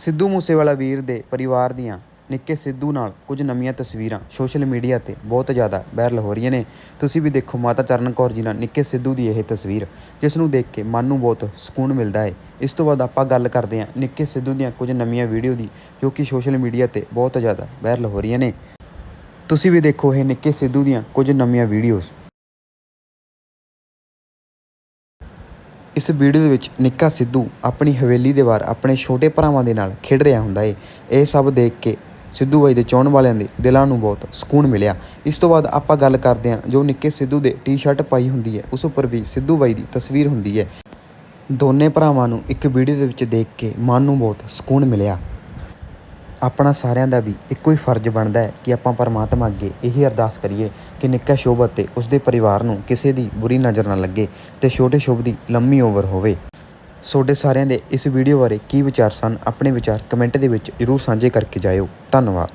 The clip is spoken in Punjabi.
ਸਿੱਧੂ ਮੂਸੇਵਾਲਾ ਵੀਰ ਦੇ ਪਰਿਵਾਰ ਦੀਆਂ ਨਿੱਕੇ ਸਿੱਧੂ ਨਾਲ ਕੁਝ ਨਵੀਆਂ ਤਸਵੀਰਾਂ ਸੋਸ਼ਲ ਮੀਡੀਆ ਤੇ ਬਹੁਤ ਜ਼ਿਆਦਾ ਵਾਇਰਲ ਹੋ ਰਹੀਆਂ ਨੇ। ਤੁਸੀਂ ਵੀ ਦੇਖੋ ਮਾਤਾ ਚਰਨ ਕੌਰ ਜੀ ਨਾਲ ਨਿੱਕੇ ਸਿੱਧੂ ਦੀ ਇਹ ਤਸਵੀਰ, ਜਿਸ ਨੂੰ ਦੇਖ ਕੇ ਮਨ ਨੂੰ ਬਹੁਤ ਸਕੂਨ ਮਿਲਦਾ ਹੈ ਇਸ ਤੋਂ ਬਾਅਦ ਆਪਾਂ ਗੱਲ ਕਰਦੇ ਹਾਂ ਨਿੱਕੇ ਸਿੱਧੂ ਦੀਆਂ ਕੁਝ ਨਵੀਆਂ ਵੀਡੀਓ ਦੀ, ਜੋ ਕਿ ਸੋਸ਼ਲ ਮੀਡੀਆ ਤੇ ਬਹੁਤ ਜ਼ਿਆਦਾ ਵਾਇਰਲ ਹੋ ਰਹੀਆਂ ਨੇ। ਤੁਸੀਂ ਵੀ ਦੇਖੋ ਇਹ ਨਿੱਕੇ ਸਿੱਧੂ ਦੀਆਂ ਕੁਝ ਨਵੀਆਂ ਵੀਡੀਓਜ਼। ਇਸ ਵੀਡੀਓ ਦੇ ਵਿੱਚ ਨਿੱਕਾ ਸਿੱਧੂ ਆਪਣੀ ਹਵੇਲੀ ਦੇ ਬਾਹਰ ਆਪਣੇ ਛੋਟੇ ਭਰਾਵਾਂ ਦੇ ਨਾਲ ਖੇਡ ਰਿਹਾ ਹੁੰਦਾ ਏ। ਇਹ ਸਭ ਦੇਖ ਕੇ ਸਿੱਧੂ ਬਾਈ ਦੇ ਚਾਹਣ ਵਾਲਿਆਂ ਦੇ ਦਿਲਾਂ ਨੂੰ ਬਹੁਤ ਸਕੂਨ ਮਿਲਿਆ। ਇਸ ਤੋਂ ਬਾਅਦ ਆਪਾਂ ਗੱਲ ਕਰਦੇ ਹਾਂ ਜੋ ਨਿੱਕੇ ਸਿੱਧੂ ਦੇ ਟੀ-ਸ਼ਰਟ ਪਾਈ ਹੁੰਦੀ ਹੈ ਉਸ ਉੱਪਰ ਵੀ ਸਿੱਧੂ ਬਾਈ ਦੀ ਤਸਵੀਰ ਹੁੰਦੀ ਹੈ ਦੋਨੇ ਭਰਾਵਾਂ ਨੂੰ ਇੱਕ ਵੀਡੀਓ ਦੇ ਵਿੱਚ ਦੇਖ ਕੇ ਮਨ ਨੂੰ ਬਹੁਤ ਸਕੂਨ ਮਿਲਿਆ। ਆਪਣਾ ਸਾਰਿਆਂ ਦਾ ਵੀ ਇੱਕੋ ਹੀ ਫਰਜ਼ ਬਣਦਾ ਹੈ ਕਿ ਆਪਾਂ ਪਰਮਾਤਮਾ ਅੱਗੇ ਇਹੀ ਅਰਦਾਸ ਕਰੀਏ ਕਿ ਨਿੱਕਾ ਸ਼ੁਭ ਅਤੇ ਉਸਦੇ ਪਰਿਵਾਰ ਨੂੰ ਕਿਸੇ ਦੀ ਬੁਰੀ ਨਜ਼ਰ ਨਾ ਲੱਗੇ ਤੇ ਛੋਟੇ ਸ਼ੁਭ ਦੀ ਲੰਮੀ ਉਮਰ ਹੋਵੇ। ਤੁਹਾਡੇ ਸਾਰਿਆਂ ਦੇ ਇਸ ਵੀਡੀਓ ਬਾਰੇ ਕੀ ਵਿਚਾਰ ਸਨ? ਆਪਣੇ ਵਿਚਾਰ ਕਮੈਂਟ ਦੇ ਵਿੱਚ ਜ਼ਰੂਰ ਸਾਂਝੇ ਕਰਕੇ ਜਾਇਓ। ਧੰਨਵਾਦ।